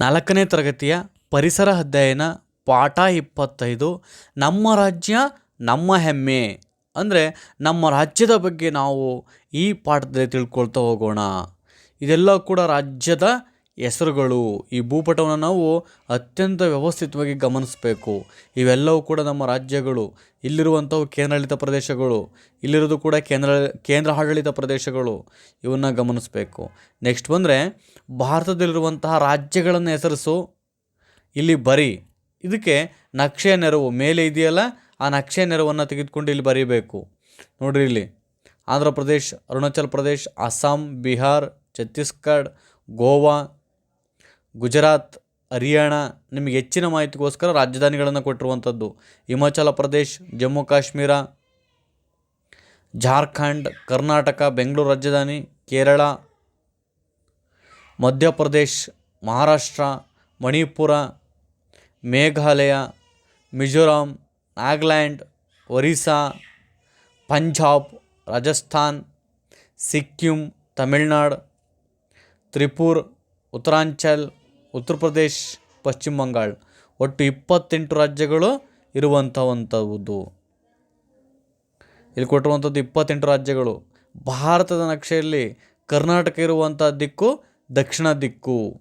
ನಾಲ್ಕನೇ ತರಗತಿಯ ಪರಿಸರ ಅಧ್ಯಯನ ಪಾಠ ಇಪ್ಪತ್ತೈದು. ನಮ್ಮ ರಾಜ್ಯ, ನಮ್ಮ ಹೆಮ್ಮೆ. ಅಂದರೆ ನಮ್ಮ ರಾಜ್ಯದ ಬಗ್ಗೆ ನಾವು ಈ ಪಾಠದಲ್ಲಿ ತಿಳ್ಕೊಳ್ತಾ ಹೋಗೋಣ. ಇದೆಲ್ಲ ಕೂಡ ರಾಜ್ಯದ ಹೆಸರುಗಳು, ಈ ಭೂಪಟವನ್ನು ನಾವು ಅತ್ಯಂತ ವ್ಯವಸ್ಥಿತವಾಗಿ ಗಮನಿಸಬೇಕು. ಇವೆಲ್ಲವೂ ಕೂಡ ನಮ್ಮ ರಾಜ್ಯಗಳು, ಇಲ್ಲಿರುವಂಥವು ಕೇಂದ್ರಾಡಳಿತ ಪ್ರದೇಶಗಳು ಇಲ್ಲಿರೋದು ಕೂಡ ಕೇಂದ್ರ ಕೇಂದ್ರ ಆಡಳಿತ ಪ್ರದೇಶಗಳು, ಇವನ್ನ ಗಮನಿಸಬೇಕು. ನೆಕ್ಸ್ಟ್ ಬಂದರೆ, ಭಾರತದಲ್ಲಿರುವಂತಹ ರಾಜ್ಯಗಳನ್ನು ಹೆಸರಿಸು. ಇಲ್ಲಿ ಬರಿ. ಇದಕ್ಕೆ ನಕ್ಷೆಯ ನೆರವು, ಮೇಲೆ ಇದೆಯಲ್ಲ, ಆ ನಕ್ಷೆಯ ನೆರವನ್ನು ತೆಗೆದುಕೊಂಡು ಇಲ್ಲಿ ಬರೀಬೇಕು. ನೋಡಿರಿ ಇಲ್ಲಿ, ಆಂಧ್ರ ಪ್ರದೇಶ್, ಅರುಣಾಚಲ್ ಪ್ರದೇಶ್, ಅಸ್ಸಾಂ, ಬಿಹಾರ್, ಛತ್ತೀಸ್ಗಢ್, ಗೋವಾ ಗುಜರಾತ್, ಹರಿಯಾಣ ನಿಮಗೆ ಹೆಚ್ಚಿನ ಮಾಹಿತಿಗೋಸ್ಕರ ರಾಜಧಾನಿಗಳನ್ನು ಕೊಟ್ಟಿರುವಂಥದ್ದು. ಹಿಮಾಚಲ ಪ್ರದೇಶ್, ಜಮ್ಮು ಕಾಶ್ಮೀರ, ಜಾರ್ಖಂಡ್, ಕರ್ನಾಟಕ, ಬೆಂಗಳೂರು ರಾಜಧಾನಿ, ಕೇರಳ, ಮಧ್ಯಪ್ರದೇಶ್, ಮಹಾರಾಷ್ಟ್ರ, ಮಣಿಪುರ, ಮೇಘಾಲಯ, ಮಿಜೋರಾಂ, ನಾಗಾಲ್ಯಾಂಡ್, ಒರಿಸ್ಸಾ, ಪಂಜಾಬ್, ರಾಜಸ್ಥಾನ್, ಸಿಕ್ಕಿಂ, ತಮಿಳ್ನಾಡು, ತ್ರಿಪುರ್, ಉತ್ತರಾಂಚಲ್ ಉತ್ತರ ಪ್ರದೇಶ್, ಪಶ್ಚಿಮ ಬಂಗಾಳ. ಒಟ್ಟು ಇಪ್ಪತ್ತೆಂಟು ರಾಜ್ಯಗಳು ಇರುವಂಥವಂಥದ್ದು ಇಲ್ಲಿ ಕೊಟ್ಟಿರುವಂಥದ್ದು ಇಪ್ಪತ್ತೆಂಟು ರಾಜ್ಯಗಳು. ಭಾರತದ ನಕ್ಷೆಯಲ್ಲಿ ಕರ್ನಾಟಕ ಇರುವಂಥ ದಿಕ್ಕು, ದಕ್ಷಿಣ ದಿಕ್ಕು.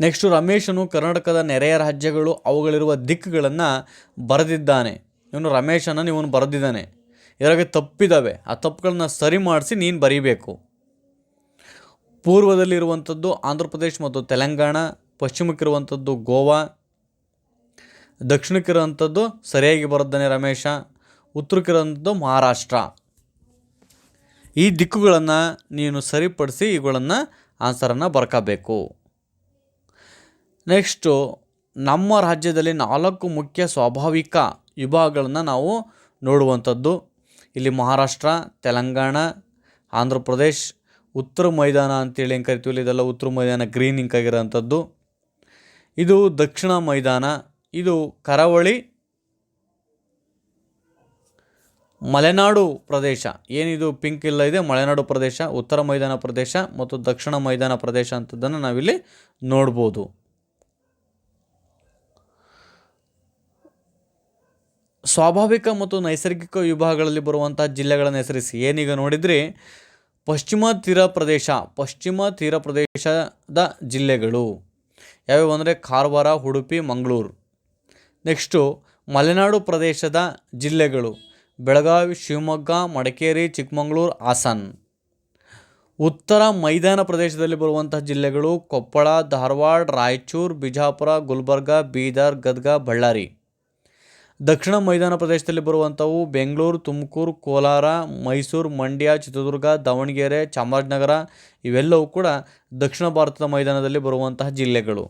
ನೆಕ್ಸ್ಟು ರಮೇಶನು ಕರ್ನಾಟಕದ ನೆರೆಯ ರಾಜ್ಯಗಳು, ಅವುಗಳಿರುವ ದಿಕ್ಕುಗಳನ್ನು ಬರೆದಿದ್ದಾನೆ. ಇವನು ರಮೇಶನ ಇವನು ಬರೆದಿದ್ದಾನೆ. ಇದರಾಗೆ ತಪ್ಪಿದ್ದಾವೆ. ಆ ತಪ್ಪುಗಳನ್ನ ಸರಿ ಮಾಡಿಸಿ ನೀನು ಬರೀಬೇಕು. ಪೂರ್ವದಲ್ಲಿರುವಂಥದ್ದು ಆಂಧ್ರ ಪ್ರದೇಶ್ ಮತ್ತು ತೆಲಂಗಾಣ, ಪಶ್ಚಿಮಕ್ಕಿರುವಂಥದ್ದು ಗೋವಾ, ದಕ್ಷಿಣಕ್ಕಿರುವಂಥದ್ದು ಸರಿಯಾಗಿ ಬರುತ್ತಾನೆ ರಮೇಶ, ಉತ್ತರಕ್ಕಿರುವಂಥದ್ದು ಮಹಾರಾಷ್ಟ್ರ. ಈ ದಿಕ್ಕುಗಳನ್ನು ನೀನು ಸರಿಪಡಿಸಿ ಇವುಗಳನ್ನು ಆನ್ಸರನ್ನು ಬರ್ಕೋಬೇಕು. ನೆಕ್ಸ್ಟು ನಮ್ಮ ರಾಜ್ಯದಲ್ಲಿ ನಾಲ್ಕು ಮುಖ್ಯ ಸ್ವಾಭಾವಿಕ ವಿಭಾಗಗಳನ್ನು ನಾವು ನೋಡುವಂಥದ್ದು. ಇಲ್ಲಿ ಮಹಾರಾಷ್ಟ್ರ, ತೆಲಂಗಾಣ, ಆಂಧ್ರ ಪ್ರದೇಶ್, ಉತ್ತರ ಮೈದಾನ ಅಂತೇಳಿ ಹೆಂಗೆ ಕರಿತೀವಿ ಇದೆಲ್ಲ ಉತ್ತರ ಮೈದಾನ ಗ್ರೀನ್ ಇಂಕ್ ಇದು ದಕ್ಷಿಣ ಮೈದಾನ, ಇದು ಕರಾವಳಿ, ಮಲೆನಾಡು ಪ್ರದೇಶ. ಏನಿದು ಪಿಂಕ್ ಇಲ್ಲ ಇದೆ, ಮಲೆನಾಡು ಪ್ರದೇಶ, ಉತ್ತರ ಮೈದಾನ ಪ್ರದೇಶ ಮತ್ತು ದಕ್ಷಿಣ ಮೈದಾನ ಪ್ರದೇಶ ಅಂತದನ್ನು ನಾವಿಲ್ಲಿ ನೋಡ್ಬೋದು. ಸ್ವಾಭಾವಿಕ ಮತ್ತು ನೈಸರ್ಗಿಕ ವಿಭಾಗಗಳಲ್ಲಿ ಬರುವಂಥ ಜಿಲ್ಲೆಗಳನ್ನು ಹೆಸರಿಸಿ. ಏನೀಗ ನೋಡಿದರೆ, ಪಶ್ಚಿಮ ತೀರ ಪ್ರದೇಶ, ಪಶ್ಚಿಮ ತೀರ ಪ್ರದೇಶದ ಜಿಲ್ಲೆಗಳು. ಯಾವ್ಯಾವು ಅಂದರೆ, ಕಾರವಾರ, ಉಡುಪಿ, ಮಂಗಳೂರು. ನೆಕ್ಸ್ಟು ಮಲೆನಾಡು ಪ್ರದೇಶದ ಜಿಲ್ಲೆಗಳು. ಬೆಳಗಾವಿ, ಶಿವಮೊಗ್ಗ, ಮಡಿಕೇರಿ, ಚಿಕ್ಕಮಗಳೂರು, ಹಾಸನ್. ಉತ್ತರ ಮೈದಾನ ಪ್ರದೇಶದಲ್ಲಿ ಬರುವಂತಹ ಜಿಲ್ಲೆಗಳು ಕೊಪ್ಪಳ, ಧಾರವಾಡ, ರಾಯಚೂರು, ಬಿಜಾಪುರ, ಗುಲ್ಬರ್ಗ, ಬೀದರ್, ಗದಗ, ಬಳ್ಳಾರಿ. ದಕ್ಷಿಣ ಮೈದಾನ ಪ್ರದೇಶದಲ್ಲಿ ಬರುವಂಥವು ಬೆಂಗಳೂರು, ತುಮಕೂರು, ಕೋಲಾರ, ಮೈಸೂರು, ಮಂಡ್ಯ, ಚಿತ್ರದುರ್ಗ, ದಾವಣಗೆರೆ, ಚಾಮರಾಜನಗರ, ಇವೆಲ್ಲವೂ ಕೂಡ ದಕ್ಷಿಣ ಭಾರತದ ಮೈದಾನದಲ್ಲಿ ಬರುವಂತಹ ಜಿಲ್ಲೆಗಳು.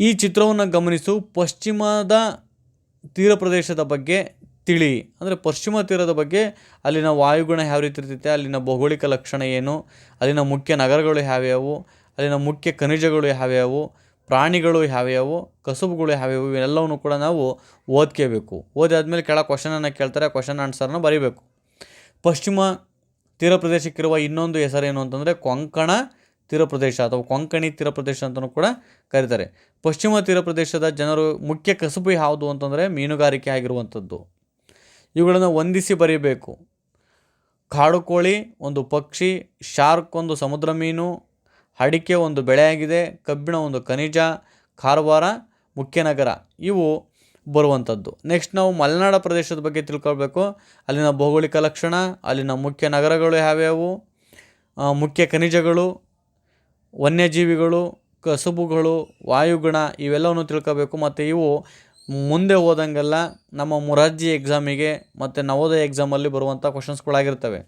ಈ ಚಿತ್ರವನ್ನು ಗಮನಿಸು. ಪಶ್ಚಿಮದ ತೀರ ಪ್ರದೇಶದ ಬಗ್ಗೆ ತಿಳಿ. ಅಂದರೆ ಪಶ್ಚಿಮ ತೀರದ ಬಗ್ಗೆ ಅಲ್ಲಿನ ವಾಯುಗುಣ ಯಾವ ರೀತಿ ಇರ್ತೈತೆ, ಅಲ್ಲಿನ ಭೌಗೋಳಿಕ ಲಕ್ಷಣ ಏನು, ಅಲ್ಲಿನ ಮುಖ್ಯ ನಗರಗಳು ಯಾವ್ಯಾವು, ಅಲ್ಲಿನ ಮುಖ್ಯ ಖನಿಜಗಳು ಯಾವ್ಯಾವು ಪ್ರಾಣಿಗಳು ಯಾವ್ಯಾವು, ಕಸುಬುಗಳು ಯಾವ್ಯಾವು, ಇವೆಲ್ಲವನ್ನು ಕೂಡ ನಾವು ಓದ್ಕೋಬೇಕು. ಓದಾದ್ಮೇಲೆ ಕೆಳಗೆ ಕ್ವಶನನ್ನು ಕೇಳ್ತಾರೆ, ಕ್ವಶನ್ ಆನ್ಸರ್ನ ಬರೀಬೇಕು. ಪಶ್ಚಿಮ ತೀರ ಪ್ರದೇಶಕ್ಕಿರುವ ಇನ್ನೊಂದು ಹೆಸರೇನು ಅಂತಂದರೆ ಕೊಂಕಣ ತೀರ ಪ್ರದೇಶ ಅಥವಾ ಕೊಂಕಣಿ ತೀರ ಪ್ರದೇಶ ಅಂತಲೂ ಕೂಡ ಕರೀತಾರೆ. ಪಶ್ಚಿಮ ತೀರ ಪ್ರದೇಶದ ಜನರು ಮುಖ್ಯ ಕಸುಬು ಯಾವುದು ಅಂತಂದರೆ ಮೀನುಗಾರಿಕೆ ಆಗಿರುವಂಥದ್ದು. ಇವುಗಳನ್ನು ಹೊಂದಿಸಿ ಬರೀಬೇಕು. ಕಾಡು ಕೋಳಿ ಒಂದು ಪಕ್ಷಿ, ಶಾರ್ಕ್, ಒಂದು ಸಮುದ್ರ ಮೀನು ಅಡಿಕೆ ಒಂದು ಬೆಳೆಯಾಗಿದೆ, ಕಬ್ಬಿಣ ಒಂದು ಖನಿಜ, ಕಾರವಾರ, ಮುಖ್ಯ ನಗರ, ಇವು ಬರುವಂಥದ್ದು. ನೆಕ್ಸ್ಟ್ ನಾವು ಮಲೆನಾಡ ಪ್ರದೇಶದ ಬಗ್ಗೆ ತಿಳ್ಕೊಳ್ಬೇಕು. ಅಲ್ಲಿನ ಭೌಗೋಳಿಕ ಲಕ್ಷಣ, ಅಲ್ಲಿನ ಮುಖ್ಯ ನಗರಗಳು ಯಾವ್ಯಾವು? ಮುಖ್ಯ ಖನಿಜಗಳು, ವನ್ಯಜೀವಿಗಳು, ಕಸುಬುಗಳು, ವಾಯುಗುಣ, ಇವೆಲ್ಲವನ್ನು ತಿಳ್ಕೋಬೇಕು ಮತ್ತು ಇವು ಮುಂದೆ ಹೋದಂಗೆಲ್ಲ ನಮ್ಮ ಮೊರಾರ್ಜಿ ಎಕ್ಸಾಮಿಗೆ ಮತ್ತು ನವೋದಯ ಎಕ್ಸಾಮಲ್ಲಿ ಬರುವಂಥ ಕ್ವಶನ್ಸ್ಗಳಾಗಿರ್ತವೆ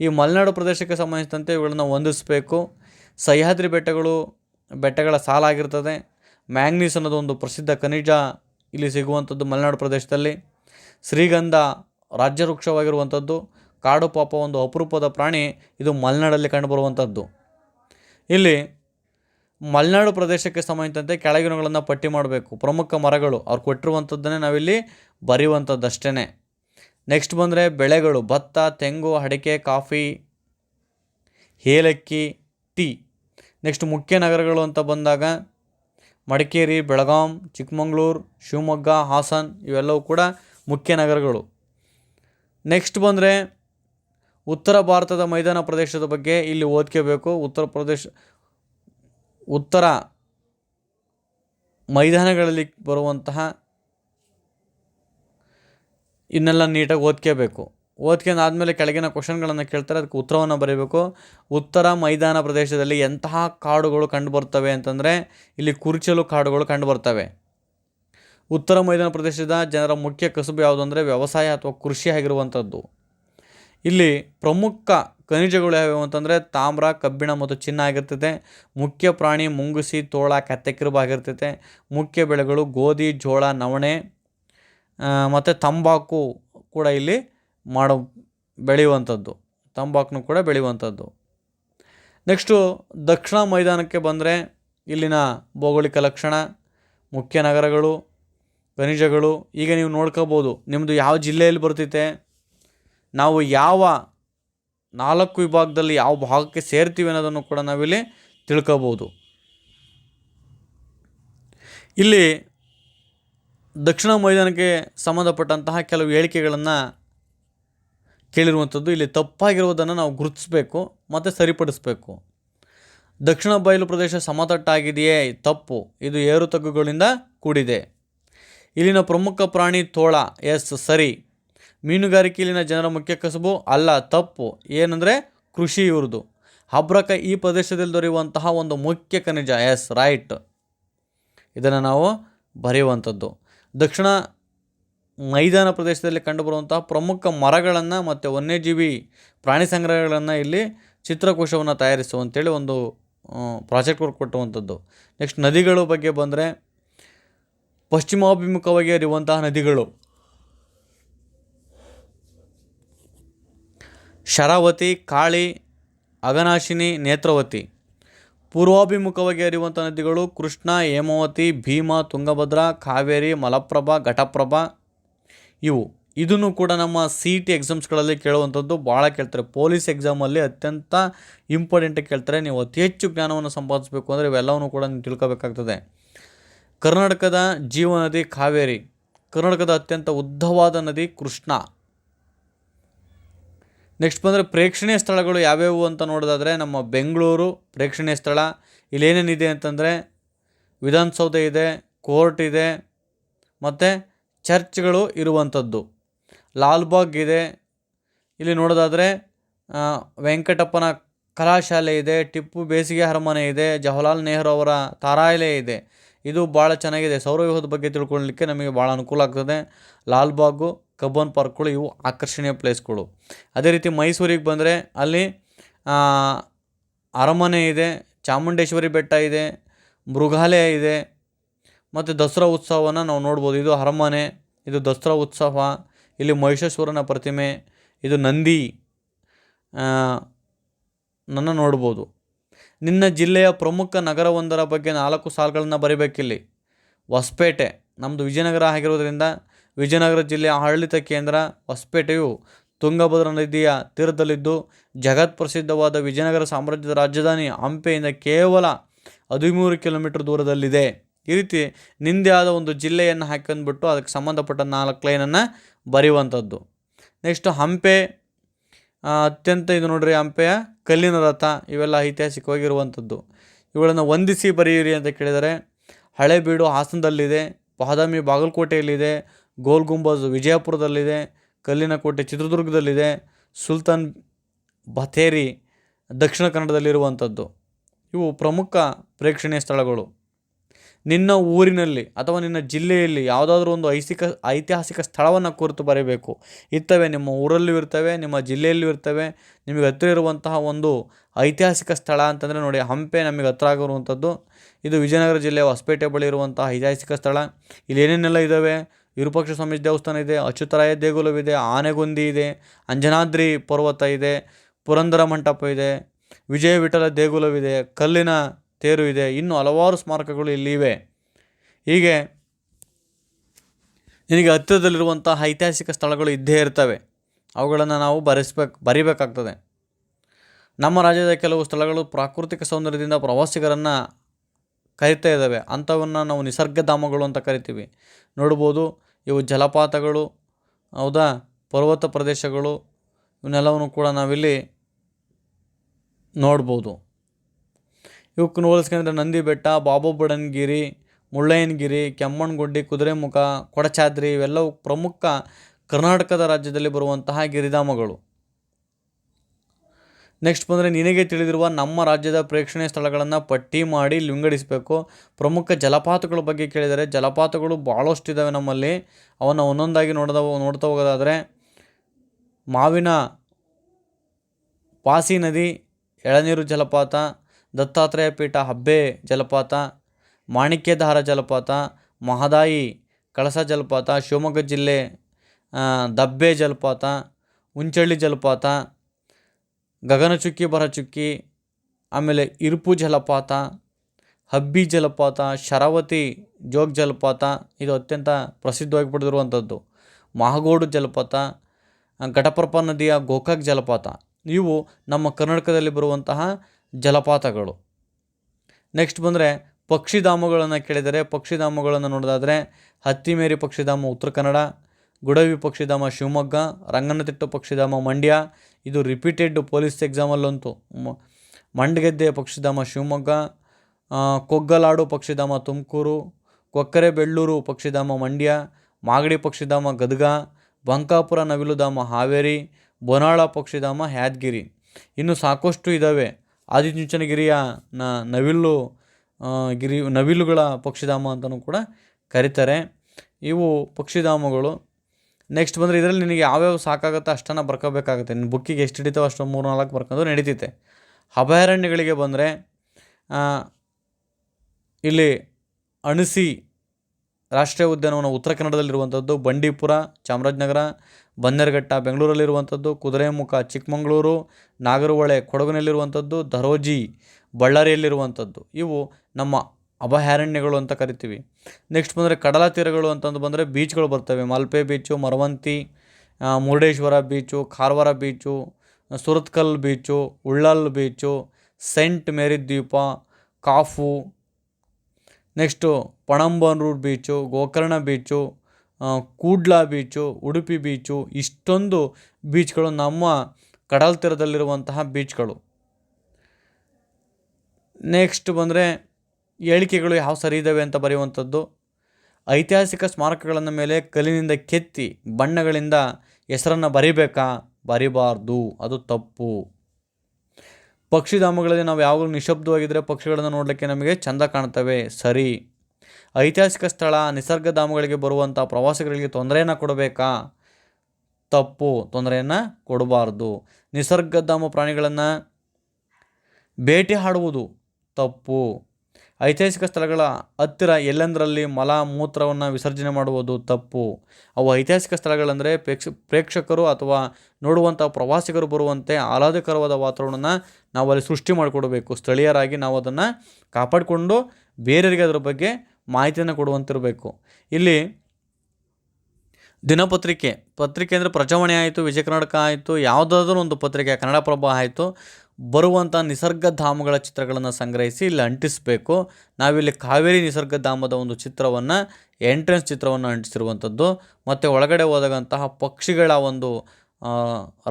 ಈ ಮಲೆನಾಡು ಪ್ರದೇಶಕ್ಕೆ ಸಂಬಂಧಿಸಿದಂತೆ ಇವುಗಳನ್ನು ಹೊಂದಿಸಬೇಕು. ಸಹ್ಯಾದ್ರಿ ಬೆಟ್ಟಗಳು, ಬೆಟ್ಟಗಳ ಸಾಲಾಗಿರ್ತದೆ ಮ್ಯಾಂಗ್ನೀಸ್ ಅನ್ನೋದು ಒಂದು ಪ್ರಸಿದ್ಧ ಖನಿಜ ಇಲ್ಲಿ ಸಿಗುವಂಥದ್ದು ಮಲೆನಾಡು ಪ್ರದೇಶದಲ್ಲಿ. ಶ್ರೀಗಂಧ ರಾಜ್ಯ ವೃಕ್ಷವಾಗಿರುವಂಥದ್ದು ಕಾಡು ಪಾಪ ಒಂದು ಅಪರೂಪದ ಪ್ರಾಣಿ, ಇದು ಮಲೆನಾಡಲ್ಲಿ ಕಂಡುಬರುವಂಥದ್ದು. ಇಲ್ಲಿ ಮಲೆನಾಡು ಪ್ರದೇಶಕ್ಕೆ ಸಂಬಂಧಿಸಿದಂತೆ ಕೆಳಗಿನಗಳನ್ನು ಪಟ್ಟಿ ಮಾಡಬೇಕು. ಪ್ರಮುಖ ಮರಗಳು, ಅವ್ರು ಕೊಟ್ಟಿರುವಂಥದ್ದನ್ನೇ ನಾವಿಲ್ಲಿ ಬರೆಯುವಂಥದ್ದು ಅಷ್ಟೇ ನೆಕ್ಸ್ಟ್ ಬಂದರೆ ಬೆಳೆಗಳು, ಭತ್ತ, ತೆಂಗು, ಅಡಿಕೆ, ಕಾಫಿ, ಏಲಕ್ಕಿ, ಟೀ. ನೆಕ್ಸ್ಟ್ ಮುಖ್ಯ ನಗರಗಳು ಅಂತ ಬಂದಾಗ ಮಡಿಕೇರಿ, ಬೆಳಗಾಂ, ಚಿಕ್ಕಮಂಗ್ಳೂರು, ಶಿವಮೊಗ್ಗ, ಹಾಸನ್ ಇವೆಲ್ಲವೂ ಕೂಡ ಮುಖ್ಯ ನಗರಗಳು. ನೆಕ್ಸ್ಟ್ ಬಂದರೆ ಉತ್ತರ ಭಾರತದ ಮೈದಾನ ಪ್ರದೇಶದ ಬಗ್ಗೆ ಇಲ್ಲಿ ಓದ್ಕೋಬೇಕು. ಉತ್ತರ ಪ್ರದೇಶ, ಉತ್ತರ ಮೈದಾನಗಳಲ್ಲಿ ಬರುವಂತಹ ಇನ್ನೆಲ್ಲ ನೀಟಾಗಿ ಓದ್ಕೋಬೇಕು. ಓದ್ಕೊಂಡು ಆದಮೇಲೆ ಕೆಳಗಿನ ಕ್ವಶನ್ಗಳನ್ನು ಕೇಳ್ತಾರೆ, ಅದಕ್ಕೆ ಉತ್ತರವನ್ನು ಬರೀಬೇಕು. ಉತ್ತರ ಮೈದಾನ ಪ್ರದೇಶದಲ್ಲಿ ಎಂತಹ ಕಾಡುಗಳು ಕಂಡುಬರ್ತವೆ ಅಂತಂದರೆ, ಇಲ್ಲಿ ಕುರ್ಚಲು ಕಾಡುಗಳು ಕಂಡುಬರ್ತವೆ. ಉತ್ತರ ಮೈದಾನ ಪ್ರದೇಶದ ಜನರ ಮುಖ್ಯ ಕಸುಬು ಯಾವುದು ಅಂದರೆ, ವ್ಯವಸಾಯ ಅಥವಾ ಕೃಷಿ ಆಗಿರುವಂಥದ್ದು ಇಲ್ಲಿ ಪ್ರಮುಖ ಖನಿಜಗಳು ಯಾವ್ಯಾವು ಅಂತಂದರೆ, ತಾಮ್ರ, ಕಬ್ಬಿಣ ಮತ್ತು ಚಿನ್ನ ಆಗಿರ್ತದೆ ಮುಖ್ಯ ಪ್ರಾಣಿ ಮುಂಗುಸಿ, ತೋಳ ಕತ್ತೆಕಿರುಬ ಆಗಿರ್ತೈತೆ. ಮುಖ್ಯ ಬೆಳೆಗಳು ಗೋಧಿ, ಜೋಳ, ನವಣೆ ಮತ್ತು ತಂಬಾಕು ಕೂಡ ಇಲ್ಲಿ ಮಾಡೋ, ಬೆಳೆಯುವಂಥದ್ದು. ತಂಬಾಕನ್ನು ಕೂಡ ಬೆಳೆಯುವಂಥದ್ದು. ನೆಕ್ಸ್ಟು, ದಕ್ಷಿಣ ಮೈದಾನಕ್ಕೆ ಬಂದರೆ ಇಲ್ಲಿನ ಭೌಗೋಳಿಕ ಲಕ್ಷಣ, ಮುಖ್ಯ ನಗರಗಳು, ಖನಿಜಗಳು, ಈಗ ನೀವು ನೋಡ್ಕೋಬೋದು. ನಿಮ್ಮದು ಯಾವ ಜಿಲ್ಲೆಯಲ್ಲಿ ಬರ್ತೈತೆ ನಾವು ಯಾವ ನಾಲ್ಕು ವಿಭಾಗದಲ್ಲಿ ಯಾವ ಭಾಗಕ್ಕೆ ಸೇರ್ತೀವಿ ಅನ್ನೋದನ್ನು ಕೂಡ ನಾವಿಲ್ಲಿ ತಿಳ್ಕೋಬೋದು. ಇಲ್ಲಿ ದಕ್ಷಿಣ ಮೈದಾನಕ್ಕೆ ಸಂಬಂಧಪಟ್ಟಂತಹ ಕೆಲವು ಹೇಳಿಕೆಗಳನ್ನು ಕೇಳಿರುವಂಥದ್ದು, ಇಲ್ಲಿ ತಪ್ಪಾಗಿರುವುದನ್ನು ನಾವು ಗುರುತಿಸಬೇಕು, ಮತ್ತು ಸರಿಪಡಿಸಬೇಕು. ದಕ್ಷಿಣ ಬಯಲು ಪ್ರದೇಶ ಸಮತಟ್ಟಾಗಿದೆಯೇ? ತಪ್ಪು. ಇದು ಏರು ತಗ್ಗುಗಳಿಂದ ಕೂಡಿದೆ. ಇಲ್ಲಿನ ಪ್ರಮುಖ ಪ್ರಾಣಿ ತೋಳ. ಎಸ್, ಸರಿ. ಮೀನುಗಾರಿಕೆ ಇಲ್ಲಿನ ಜನರ ಮುಖ್ಯ ಕಸುಬು ಅಲ್ಲ, ತಪ್ಪು. ಏನಂದರೆ ಕೃಷಿ ಇವ್ರದ್ದು ಹಬ್ರಕ ಈ ಪ್ರದೇಶದಲ್ಲಿ ದೊರೆಯುವಂತಹ ಒಂದು ಮುಖ್ಯ ಖನಿಜ. Yes, right. ಇದನ್ನು ನಾವು ಬರೆಯುವಂಥದ್ದು. ದಕ್ಷಿಣ ಮೈದಾನ ಪ್ರದೇಶದಲ್ಲಿ ಕಂಡುಬರುವಂತಹ ಪ್ರಮುಖ ಮರಗಳನ್ನು ಮತ್ತು ವನ್ಯಜೀವಿ ಪ್ರಾಣಿ ಸಂಗ್ರಹಗಳನ್ನು ಇಲ್ಲಿ ಚಿತ್ರಕೋಶವನ್ನು ತಯಾರಿಸು ಅಂತೇಳಿ ಒಂದು ಪ್ರಾಜೆಕ್ಟ್ ವರ್ಕ್ ಕೊಟ್ಟುವಂಥದ್ದು ನೆಕ್ಸ್ಟ್ ನದಿಗಳು ಬಗ್ಗೆ ಬಂದರೆ ಪಶ್ಚಿಮಾಭಿಮುಖವಾಗಿ ಹರಿಯುವಂತಹ ನದಿಗಳು. ಶರಾವತಿ, ಕಾಳಿ, ಅಗನಾಶಿನಿ, ನೇತ್ರಾವತಿ. ಪೂರ್ವಾಭಿಮುಖವಾಗಿ ಹರಿಯುವಂಥ ನದಿಗಳು ಕೃಷ್ಣ, ಹೇಮಾವತಿ, ಭೀಮಾ, ತುಂಗಭದ್ರಾ, ಕಾವೇರಿ, ಮಲಪ್ರಭಾ, ಘಟಪ್ರಭಾ ಇವು. ಇದನ್ನು ಕೂಡ ನಮ್ಮ ಸಿ ಟಿ ಎಕ್ಸಾಮ್ಸ್ಗಳಲ್ಲಿ ಕೇಳುವಂಥದ್ದು ಭಾಳ ಕೇಳ್ತಾರೆ. ಪೊಲೀಸ್ ಎಕ್ಸಾಮಲ್ಲಿ ಅತ್ಯಂತ ಇಂಪಾರ್ಟೆಂಟಾಗಿ ಕೇಳ್ತಾರೆ. ನೀವು ಅತಿ ಹೆಚ್ಚು ಜ್ಞಾನವನ್ನು ಸಂಪಾದಿಸಬೇಕು ಅಂದರೆ ಇವೆಲ್ಲವನ್ನು ಕೂಡ ನೀವು ತಿಳ್ಕೋಬೇಕಾಗ್ತದೆ. ಕರ್ನಾಟಕದ ಜೀವ ನದಿ ಕಾವೇರಿ. ಕರ್ನಾಟಕದ ಅತ್ಯಂತ ಉದ್ದವಾದ ನದಿ ಕೃಷ್ಣ. ನೆಕ್ಸ್ಟ್ ಬಂದರೆ ಪ್ರೇಕ್ಷಣೀಯ ಸ್ಥಳಗಳು ಯಾವ್ಯಾವು ಅಂತ ನೋಡೋದಾದರೆ ನಮ್ಮ ಬೆಂಗಳೂರು ಪ್ರೇಕ್ಷಣೀಯ ಸ್ಥಳ. ಇಲ್ಲೇನೇನಿದೆ ಅಂತಂದರೆ ವಿಧಾನಸೌಧ ಇದೆ, ಕೋರ್ಟ್ ಇದೆ, ಮತ್ತು ಚರ್ಚ್ಗಳು ಇರುವಂಥದ್ದು. ಲಾಲ್ಬಾಗ್ ಇದೆ. ಇಲ್ಲಿ ನೋಡೋದಾದರೆ ವೆಂಕಟಪ್ಪನ ಕಲಾಶಾಲೆ ಇದೆ, ಟಿಪ್ಪು ಬೇಸಿಗೆ ಅರಮನೆ ಇದೆ, ಜವಾಹರ್ಲಾಲ್ ನೆಹರು ಅವರ ತಾರಾಯಲೆ ಇದೆ. ಇದು ಭಾಳ ಚೆನ್ನಾಗಿದೆ. ಸೌರವ್ಯೂಹದ ಬಗ್ಗೆ ತಿಳ್ಕೊಳ್ಳಲಿಕ್ಕೆ ನಮಗೆ ಭಾಳ ಅನುಕೂಲ ಆಗ್ತದೆ. ಲಾಲ್ಬಾಗು ಕಬ್ಬನ್ ಪಾರ್ಕ್ಗಳು ಇವು ಆಕರ್ಷಣೀಯ ಪ್ಲೇಸ್ಗಳು. ಅದೇ ರೀತಿ ಮೈಸೂರಿಗೆ ಬಂದರೆ ಅಲ್ಲಿ ಅರಮನೆ ಇದೆ, ಚಾಮುಂಡೇಶ್ವರಿ ಬೆಟ್ಟ ಇದೆ, ಮೃಗಾಲಯ ಇದೆ. ಮತ್ತು ದಸರಾ ಉತ್ಸವವನ್ನು ನಾವು ನೋಡ್ಬೋದು. ಇದು ಅರಮನೆ, ಇದು ದಸರಾ ಉತ್ಸವ, ಇಲ್ಲಿ ಮಹಿಷಾಸುರನ ಪ್ರತಿಮೆ, ಇದು ನಂದಿ ನನ್ನ ನೋಡ್ಬೋದು. ನಿನ್ನ ಜಿಲ್ಲೆಯ ಪ್ರಮುಖ ನಗರವೊಂದರ ಬಗ್ಗೆ ನಾಲ್ಕು ಸಾಲುಗಳನ್ನು ಬರಿಬೇಕಿಲ್ಲಿ. ಹೊಸಪೇಟೆ ನಮ್ಮದು ವಿಜಯನಗರ ಆಗಿರೋದ್ರಿಂದ ವಿಜಯನಗರ ಜಿಲ್ಲೆಯ ಆಡಳಿತ ಕೇಂದ್ರ ಹೊಸಪೇಟೆಯು ತುಂಗಭದ್ರಾ ನದಿಯ ತೀರದಲ್ಲಿದ್ದು, ಜಗತ್ ಪ್ರಸಿದ್ಧವಾದ ವಿಜಯನಗರ ಸಾಮ್ರಾಜ್ಯದ ರಾಜಧಾನಿ ಹಂಪೆಯಿಂದ ಕೇವಲ ಹದಿಮೂರು ಕಿಲೋಮೀಟರ್ ದೂರದಲ್ಲಿದೆ. ಈ ರೀತಿ ನಿಂದೆ ಆದ ಒಂದು ಜಿಲ್ಲೆಯನ್ನು ಹಾಕೊಂಡ್ಬಿಟ್ಟು ಅದಕ್ಕೆ ಸಂಬಂಧಪಟ್ಟ ನಾಲ್ಕು ಲೈನನ್ನು ಬರೆಯುವಂಥದ್ದು. ನೆಕ್ಸ್ಟ್ ಹಂಪೆ ಅತ್ಯಂತ ಇದು ನೋಡ್ರಿ ಹಂಪೆಯ ಕಲ್ಲಿನ ರಥ ಇವೆಲ್ಲ ಐತಿಹಾಸಿಕವಾಗಿರುವಂಥದ್ದು. ಇವುಗಳನ್ನು ವಂದಿಸಿ ಬರೆಯಿರಿ ಅಂತ ಕೇಳಿದರೆ ಹಳೆಬೀಡು ಹಾಸನದಲ್ಲಿದೆ, ಬಾದಾಮಿ ಬಾಗಲಕೋಟೆಯಲ್ಲಿದೆ, ಗೋಲ್ ಗುಂಬಜ್ ವಿಜಯಪುರದಲ್ಲಿದೆ, ಕಲ್ಲಿನ ಕೋಟೆ ಚಿತ್ರದುರ್ಗದಲ್ಲಿದೆ, ಸುಲ್ತಾನ್ ಬಥೇರಿ ದಕ್ಷಿಣ ಕನ್ನಡದಲ್ಲಿರುವಂಥದ್ದು. ಇವು ಪ್ರಮುಖ ಪ್ರೇಕ್ಷಣೀಯ ಸ್ಥಳಗಳು. ನಿನ್ನ ಊರಿನಲ್ಲಿ ಅಥವಾ ನಿನ್ನ ಜಿಲ್ಲೆಯಲ್ಲಿ ಯಾವುದಾದ್ರೂ ಒಂದು ಐಸಿಕ, ಐತಿಹಾಸಿಕ ಸ್ಥಳವನ್ನು ಕುರಿತು ಬರೀಬೇಕು. ಇರ್ತವೆ, ನಿಮ್ಮ ಊರಲ್ಲೂ ಇರ್ತವೆ, ನಿಮ್ಮ ಜಿಲ್ಲೆಯಲ್ಲೂ ಇರ್ತವೆ. ನಿಮಗೆ ಹತ್ತಿರ ಇರುವಂತಹ ಒಂದು ಐತಿಹಾಸಿಕ ಸ್ಥಳ ಅಂತಂದರೆ ನೋಡಿ, ಹಂಪೆ ನಮಗೆ ಹತ್ರ ಆಗಿರುವಂಥದ್ದು. ಇದು ವಿಜಯನಗರ ಜಿಲ್ಲೆಯ ಹೊಸಪೇಟೆ ಬಳಿ ಇರುವಂತಹ ಐತಿಹಾಸಿಕ ಸ್ಥಳ. ಇಲ್ಲಿ ಏನೇನೆಲ್ಲ ಇದ್ದಾವೆ ವಿರೂಪಾಕ್ಷ ಸ್ವಾಮಿ ದೇವಸ್ಥಾನ ಇದೆ ಅಚ್ಯುತರಾಯ ದೇಗುಲವಿದೆ ಆನೆಗುಂದಿ ಇದೆ, ಅಂಜನಾದ್ರಿ ಪರ್ವತ ಇದೆ, ಪುರಂದರ ಮಂಟಪ ಇದೆ ವಿಜಯ ವಿಠಲ ದೇಗುಲವಿದೆ ಕಲ್ಲಿನ ತೇರು ಇದೆ. ಇನ್ನು ಹಲವಾರು ಸ್ಮಾರಕಗಳು ಇಲ್ಲಿ ಇವೆ ಹೀಗೆ ನಿನಗೆ ಹತ್ತಿರದಲ್ಲಿರುವಂಥ ಐತಿಹಾಸಿಕ ಸ್ಥಳಗಳು ಇದ್ದೇ ಇರ್ತವೆ. ಅವುಗಳನ್ನು ನಾವು ಬರೆಸ್ಬೇಕು, ಬರಿಬೇಕಾಗ್ತದೆ. ನಮ್ಮ ರಾಜ್ಯದ ಕೆಲವು ಸ್ಥಳಗಳು ಪ್ರಾಕೃತಿಕ ಸೌಂದರ್ಯದಿಂದ ಪ್ರವಾಸಿಗರನ್ನು ಕರಿತಾ ಇದ್ದಾವೆ. ಅಂಥವನ್ನು ನಾವು ನಿಸರ್ಗಧಾಮಗಳು ಅಂತ ಕರಿತೀವಿ. ನೋಡ್ಬೋದು, ಇವು ಜಲಪಾತಗಳು, ಹೌದಾ? ಪರ್ವತ ಪ್ರದೇಶಗಳು, ಇವನ್ನೆಲ್ಲವನ್ನು ಕೂಡ ನಾವಿಲ್ಲಿ ನೋಡ್ಬೋದು. ಇವಕ್ಕೆ ಹೋಲಿಸ್ಕೊಂಡ್ರೆ ನಂದಿ ಬೆಟ್ಟ ಬಾಬು ಬುಡನ್ಗಿರಿ ಮುಳ್ಳಯ್ಯನಗಿರಿ, ಕೆಮ್ಮಣ್ಣಗುಡ್ಡಿ, ಕುದುರೆಮುಖ, ಕೊಡಚಾದ್ರಿ ಇವೆಲ್ಲವೂ ಪ್ರಮುಖ ಕರ್ನಾಟಕದ ರಾಜ್ಯದಲ್ಲಿ ಬರುವಂತಹ ಗಿರಿಧಾಮಗಳು. ನೆಕ್ಸ್ಟ್ ಬಂದರೆ ನಿನಗೆ ತಿಳಿದಿರುವ ನಮ್ಮ ರಾಜ್ಯದ ಪ್ರೇಕ್ಷಣೀಯ ಸ್ಥಳಗಳನ್ನು ಪಟ್ಟಿ ಮಾಡಿ ವಿಂಗಡಿಸಬೇಕು. ಪ್ರಮುಖ ಜಲಪಾತಗಳ ಬಗ್ಗೆ ಕೇಳಿದರೆ ಜಲಪಾತಗಳು ಭಾಳಷ್ಟು ಇದ್ದಾವೆ ನಮ್ಮಲ್ಲಿ. ಅವನ್ನು ಒಂದೊಂದಾಗಿ ನೋಡ್ದ ನೋಡ್ತಾ ಹೋಗೋದಾದರೆ ಮಾವಿನ ಪಾಸಿ ನದಿ ಎಳನೀರು ಜಲಪಾತ ದತ್ತಾತ್ರೇಯ ಪೀಠ ಹಬ್ಬೆ ಜಲಪಾತ, ಮಾಣಿಕ್ಯಧಾರ ಜಲಪಾತ, ಮಹದಾಯಿ ಕಳಸ ಜಲಪಾತ, ಶಿವಮೊಗ್ಗ ಜಿಲ್ಲೆ ದಬ್ಬೆ ಜಲಪಾತ ಉಂಚಳ್ಳಿ ಜಲಪಾತ, ಗಗನಚುಕ್ಕಿ ಭರಚುಕ್ಕಿ ಆಮೇಲೆ ಇರುಪು ಜಲಪಾತ, ಹಬ್ಬಿ ಜಲಪಾತ, ಶರಾವತಿ ಜೋಗ್ ಜಲಪಾತ, ಇದು ಅತ್ಯಂತ ಪ್ರಸಿದ್ಧವಾಗಿ ಪಡೆದಿರುವಂಥದ್ದು. ಮಹಗೋಡು ಜಲಪಾತ ಘಟಪ್ರಪ ನದಿಯ ಗೋಕಾಕ್ ಜಲಪಾತ, ಇವು ನಮ್ಮ ಕರ್ನಾಟಕದಲ್ಲಿ ಬರುವಂತಹ ಜಲಪಾತಗಳು. ನೆಕ್ಸ್ಟ್ ಬಂದರೆ ಪಕ್ಷಿಧಾಮಗಳನ್ನು ಕೇಳಿದರೆ ಪಕ್ಷಿಧಾಮಗಳನ್ನು ನೋಡೋದಾದರೆ ಹತ್ತಿಮೇರಿ ಪಕ್ಷಿಧಾಮ ಉತ್ತರ ಕನ್ನಡ, ಗುಡವಿ ಪಕ್ಷಿಧಾಮ ಶಿವಮೊಗ್ಗ, ರಂಗನತಿಟ್ಟು ಪಕ್ಷಿಧಾಮ ಮಂಡ್ಯ, ಇದು ರಿಪೀಟೆಡ್ ಪೊಲೀಸ್ ಎಕ್ಸಾಮಲ್ಲಂತೂ ಮಂಡಗೆದ್ದೆ ಪಕ್ಷಿಧಾಮ ಶಿವಮೊಗ್ಗ ಕೊಗ್ಗಲಾಡು ಪಕ್ಷಿಧಾಮ ತುಮಕೂರು, ಕೊಕ್ಕರೆಬೆಳ್ಳೂರು ಪಕ್ಷಿಧಾಮ ಮಂಡ್ಯ, ಮಾಗಡಿ ಪಕ್ಷಿಧಾಮ ಗದಗ, ಬಂಕಾಪುರ ನವಿಲುಧಾಮ ಹಾವೇರಿ, ಬೊನಾಳ ಪಕ್ಷಿಧಾಮ ಯಾದಗಿರಿ. ಇನ್ನು ಸಾಕಷ್ಟು ಇದ್ದಾವೆ ಆದಿಚುಂಚನಗಿರಿಯ ನವಿಲು ಗಿರಿ, ನವಿಲುಗಳ ಪಕ್ಷಿಧಾಮ ಅಂತಲೂ ಕೂಡ ಕರೀತಾರೆ. ಇವು ಪಕ್ಷಿಧಾಮಗಳು. ನೆಕ್ಸ್ಟ್ ಬಂದರೆ ಇದರಲ್ಲಿ ನಿನಗೆ ಯಾವ್ಯಾವ ಸಾಕಾಗುತ್ತೆ ಅಷ್ಟನ್ನು ಬರ್ಕೋಬೇಕಾಗುತ್ತೆ. ನಿನ್ನ ಬುಕ್ಕಿಗೆ ಎಷ್ಟು ಹಿಡಿತೋ ಅಷ್ಟು ಮೂರು ನಾಲ್ಕು ಬರ್ಕೊಂಡು ನಡೀತೈತೆ. ಅಭಯಾರಣ್ಯಗಳಿಗೆ ಬಂದರೆ ಇಲ್ಲಿ ಅಣಸಿ ರಾಷ್ಟ್ರೀಯ ಉದ್ಯಾನವನ ಉತ್ತರ ಕನ್ನಡದಲ್ಲಿರುವಂಥದ್ದು ಬಂಡೀಪುರ, ಚಾಮರಾಜನಗರ, ಬನ್ನೇರುಘಟ್ಟ, ಬೆಂಗಳೂರಲ್ಲಿರುವಂಥದ್ದು ಕುದುರೆಮುಖ, ಚಿಕ್ಕಮಗಳೂರು, ನಾಗರಹೊಳೆ, ಕೊಡಗಿನಲ್ಲಿರುವಂಥದ್ದು ದರೋಜಿ, ಬಳ್ಳಾರಿಯಲ್ಲಿರುವಂಥದ್ದು. ಇವು ನಮ್ಮ ಅಭಯಾರಣ್ಯಗಳು ಅಂತ ಕರಿತೀವಿ. ನೆಕ್ಸ್ಟ್ ಬಂದರೆ ಕಡಲ ತೀರಗಳು ಅಂತಂದು ಬಂದರೆ ಬೀಚ್ಗಳು ಬರ್ತವೆ. Malpe beach, Maravanthe Murudeshwar beach, Karwar beach, Surathkal beach, Ullal beach, saint Mary ದ್ವೀಪ Kapu next Panambur beach, Gokarna beach Kudle beach, Udupi beach, ಇಷ್ಟೊಂದು ಬೀಚ್ಗಳು ನಮ್ಮ ಕಡಲ ತೀರದಲ್ಲಿರುವಂತಹ ಬೀಚ್ಗಳು. ನೆಕ್ಸ್ಟ್ ಬಂದರೆ ಹೇಳಿಕೆಗಳು ಯಾವ ಸರಿ ಇದ್ದಾವೆ ಅಂತ ಬರೆಯುವಂಥದ್ದು. ಐತಿಹಾಸಿಕ ಸ್ಮಾರಕಗಳನ್ನು ಮೇಲೆ ಕಲ್ಲಿನಿಂದ ಕೆತ್ತಿ ಬಣ್ಣಗಳಿಂದ ಹೆಸರನ್ನು ಬರಿಬೇಕಾ? ಬರಿಬಾರ್ದು. ಅದು ತಪ್ಪು. ಪಕ್ಷಿಧಾಮಗಳಲ್ಲಿ ನಾವು ಯಾವಾಗಲೂ ನಿಶಬ್ದವಾಗಿದ್ದರೆ ಪಕ್ಷಿಗಳನ್ನು ನೋಡಲಿಕ್ಕೆ ನಮಗೆ ಚಂದ ಕಾಣ್ತವೆ. ಸರಿ. ಐತಿಹಾಸಿಕ ಸ್ಥಳ, ನಿಸರ್ಗಧಾಮಗಳಿಗೆ ಬರುವಂಥ ಪ್ರವಾಸಿಗರಿಗೆ ತೊಂದರೆಯನ್ನು ಕೊಡಬೇಕಾ? ತಪ್ಪು. ತೊಂದರೆಯನ್ನು ಕೊಡಬಾರ್ದು. ನಿಸರ್ಗಧಾಮ ಪ್ರಾಣಿಗಳನ್ನು ಭೇಟಿ ಹಾಡುವುದು ತಪ್ಪು. ಐತಿಹಾಸಿಕ ಸ್ಥಳಗಳ ಹತ್ತಿರ ಎಲ್ಲೆಂದರಲ್ಲಿ ಮಲ ಮೂತ್ರವನ್ನು ವಿಸರ್ಜನೆ ಮಾಡುವುದು ತಪ್ಪು. ಅವು ಐತಿಹಾಸಿಕ ಸ್ಥಳಗಳಂದರೆ ಪ್ರೇಕ್ಷ ಪ್ರೇಕ್ಷಕರು ಅಥವಾ ನೋಡುವಂಥ ಪ್ರವಾಸಿಗರು ಬರುವಂತೆ ಆಹ್ಲಾದಕರವಾದ ವಾತಾವರಣನ ನಾವು ಅಲ್ಲಿ ಸೃಷ್ಟಿ ಮಾಡಿಕೊಡಬೇಕು. ಸ್ಥಳೀಯರಾಗಿ ನಾವು ಅದನ್ನು ಕಾಪಾಡಿಕೊಂಡು ಬೇರೆಯವರಿಗೆ ಅದರ ಬಗ್ಗೆ ಮಾಹಿತಿಯನ್ನು ಕೊಡುವಂತಿರಬೇಕು. ಇಲ್ಲಿ ದಿನಪತ್ರಿಕೆ. ಪತ್ರಿಕೆ ಅಂದರೆ ಪ್ರಜಾವಾಣಿ ಆಯಿತು, ವಿಜಯ ಕರ್ನಾಟಕ ಆಯಿತು, ಯಾವುದಾದ್ರೂ ಒಂದು ಪತ್ರಿಕೆ, ಕನ್ನಡಪ್ರಭ ಆಯಿತು. ಬರುವಂಥ ನಿಸರ್ಗಧಾಮಗಳ ಚಿತ್ರಗಳನ್ನು ಸಂಗ್ರಹಿಸಿ ಇಲ್ಲಿ ಅಂಟಿಸಬೇಕು. ನಾವಿಲ್ಲಿ ಕಾವೇರಿ ನಿಸರ್ಗಧಾಮದ ಒಂದು ಚಿತ್ರವನ್ನು, ಎಂಟ್ರೆನ್ಸ್ ಚಿತ್ರವನ್ನು ಅಂಟಿಸಿರುವಂಥದ್ದು. ಮತ್ತು ಒಳಗಡೆ ಹೋದಾಗಂತಹ ಪಕ್ಷಿಗಳ ಒಂದು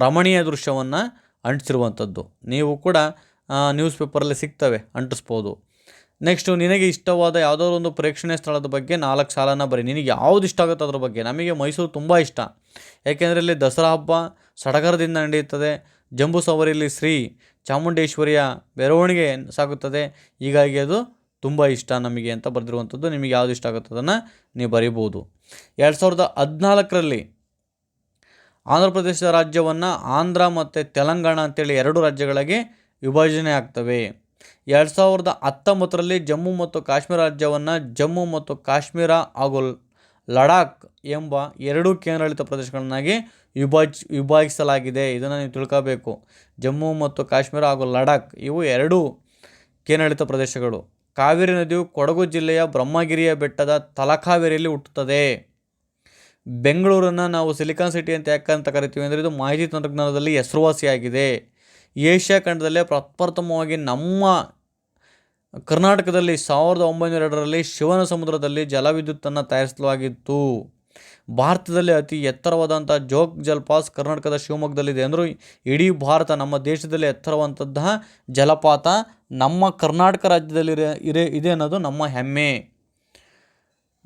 ರಮಣೀಯ ದೃಶ್ಯವನ್ನು ಅಂಟಿಸಿರುವಂಥದ್ದು. ನೀವು ಕೂಡ ನ್ಯೂಸ್ ಪೇಪರಲ್ಲಿ ಸಿಗ್ತವೆ, ಅಂಟಿಸ್ಬೋದು. ನೆಕ್ಸ್ಟು ನಿನಗೆ ಇಷ್ಟವಾದ ಯಾವುದಾದ್ರು ಒಂದು ಪ್ರೇಕ್ಷಣೀಯ ಸ್ಥಳದ ಬಗ್ಗೆ ನಾಲ್ಕು ಸಾಲನ ಬರೀ. ನಿನಗೆ ಯಾವ್ದು ಇಷ್ಟ ಆಗುತ್ತೆ ಅದ್ರ ಬಗ್ಗೆ? ನಮಗೆ ಮೈಸೂರು ತುಂಬ ಇಷ್ಟ. ಏಕೆಂದರೆ ಇಲ್ಲಿ ದಸರಾ ಹಬ್ಬ, ಸಡಗರದಿಂದ ನಡೆಯುತ್ತದೆ. ಜಂಬೂ ಸವಾರಿಯಲ್ಲಿ ಶ್ರೀ ಚಾಮುಂಡೇಶ್ವರಿಯ ಮೆರವಣಿಗೆ ಸಾಗುತ್ತದೆ. ಹೀಗಾಗಿ ಅದು ತುಂಬ ಇಷ್ಟ ನಮಗೆ ಅಂತ ಬರೆದಿರುವಂಥದ್ದು. ನಿಮಗೆ ಯಾವುದು ಇಷ್ಟ ಆಗುತ್ತೆ ಅದನ್ನು ನೀವು ಬರೀಬೋದು ಎರಡು ಸಾವಿರದ ಹದಿನಾಲ್ಕರಲ್ಲಿ ಆಂಧ್ರ ಪ್ರದೇಶ ರಾಜ್ಯವನ್ನು ಆಂಧ್ರ ಮತ್ತು ತೆಲಂಗಾಣ ಅಂತೇಳಿ ಎರಡು ರಾಜ್ಯಗಳಿಗೆ ವಿಭಜನೆ ಆಗ್ತವೆ. ಎರಡು ಸಾವಿರದ ಹತ್ತೊಂಬತ್ತರಲ್ಲಿ ಜಮ್ಮು ಮತ್ತು ಕಾಶ್ಮೀರ ರಾಜ್ಯವನ್ನು ಜಮ್ಮು ಮತ್ತು ಕಾಶ್ಮೀರ ಹಾಗೂ ಲಡಾಖ್ ಎಂಬ ಎರಡೂ ಕೇಂದ್ರಾಡಳಿತ ಪ್ರದೇಶಗಳನ್ನಾಗಿ ವಿಭಾಜ್ ವಿಭಾಗಿಸಲಾಗಿದೆ ಇದನ್ನು ನೀವು ತಿಳ್ಕೋಬೇಕು. ಜಮ್ಮು ಮತ್ತು ಕಾಶ್ಮೀರ ಹಾಗೂ ಲಡಾಖ್ ಇವು ಎರಡೂ ಕೇಂದ್ರಾಡಳಿತ ಪ್ರದೇಶಗಳು. ಕಾವೇರಿ ನದಿಯು ಕೊಡಗು ಜಿಲ್ಲೆಯ ಬ್ರಹ್ಮಗಿರಿಯ ಬೆಟ್ಟದ ತಲಕಾವೇರಿಯಲ್ಲಿ ಹುಟ್ಟುತ್ತದೆ. ಬೆಂಗಳೂರನ್ನು ನಾವು ಸಿಲಿಕಾನ್ ಸಿಟಿ ಅಂತ ಯಾಕಂತ ಕರಿತೀವಿ ಅಂದರೆ ಇದು ಮಾಹಿತಿ ತಂತ್ರಜ್ಞಾನದಲ್ಲಿ ಹೆಸರುವಾಸಿಯಾಗಿದೆ. ಏಷ್ಯಾ ಖಂಡದಲ್ಲೇ ಪ್ರಪ್ರಥಮವಾಗಿ ನಮ್ಮ ಕರ್ನಾಟಕದಲ್ಲಿ ಸಾವಿರದ ಒಂಬೈನೂರ ಎರಡರಲ್ಲಿ ಶಿವನ ಸಮುದ್ರದಲ್ಲಿ ಜಲವಿದ್ಯುತ್ತನ್ನು ತಯಾರಿಸಲಾಗಿತ್ತು. ಭಾರತದಲ್ಲಿ ಅತಿ ಎತ್ತರವಾದಂಥ ಜೋಗ್ ಜಲಪಾತ ಕರ್ನಾಟಕದ ಶಿವಮೊಗ್ಗದಲ್ಲಿದೆ ಅಂದರೂ ಇಡೀ ಭಾರತ ನಮ್ಮ ದೇಶದಲ್ಲಿ ಎತ್ತರವಂತಹ ಜಲಪಾತ ನಮ್ಮ ಕರ್ನಾಟಕ ರಾಜ್ಯದಲ್ಲಿ ಇರೆ ಇದೆ ಅನ್ನೋದು ನಮ್ಮ ಹೆಮ್ಮೆ.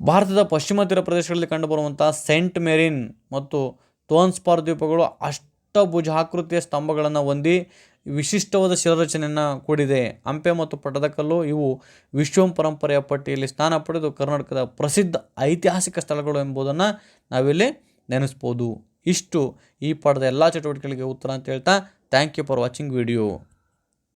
ಭಾರತದ ಪಶ್ಚಿಮ ತೀರ ಪ್ರದೇಶಗಳಲ್ಲಿ ಕಂಡುಬರುವಂಥ ಸೆಂಟ್ ಮೇರಿನ್ ಮತ್ತು ತೋನ್ಸ್ಪಾರ್ ದ್ವೀಪಗಳು ಅಷ್ಟಭುಜಾಕೃತಿಯ ಸ್ತಂಭಗಳನ್ನು ಹೊಂದಿ ವಿಶಿಷ್ಟವಾದ ಶಿಲಾರಚನೆಯನ್ನು ಕೂಡಿದೆ. ಹಂಪೆ ಮತ್ತು ಪಟ್ಟದಕಲ್ಲು ಇವು ವಿಶ್ವ ಪರಂಪರೆಯ ಪಟ್ಟಿಯಲ್ಲಿ ಸ್ಥಾನ ಪಡೆದು ಕರ್ನಾಟಕದ ಪ್ರಸಿದ್ಧ ಐತಿಹಾಸಿಕ ಸ್ಥಳಗಳು ಎಂಬುದನ್ನು ನಾವಿಲ್ಲಿ ನೆನೆಸ್ಬೋದು. ಇಷ್ಟು ಈ ಪಾಠದ ಎಲ್ಲ ಚಟುವಟಿಕೆಗಳಿಗೆ ಉತ್ತರ ಅಂತ ಹೇಳ್ತಾ thank you for watching video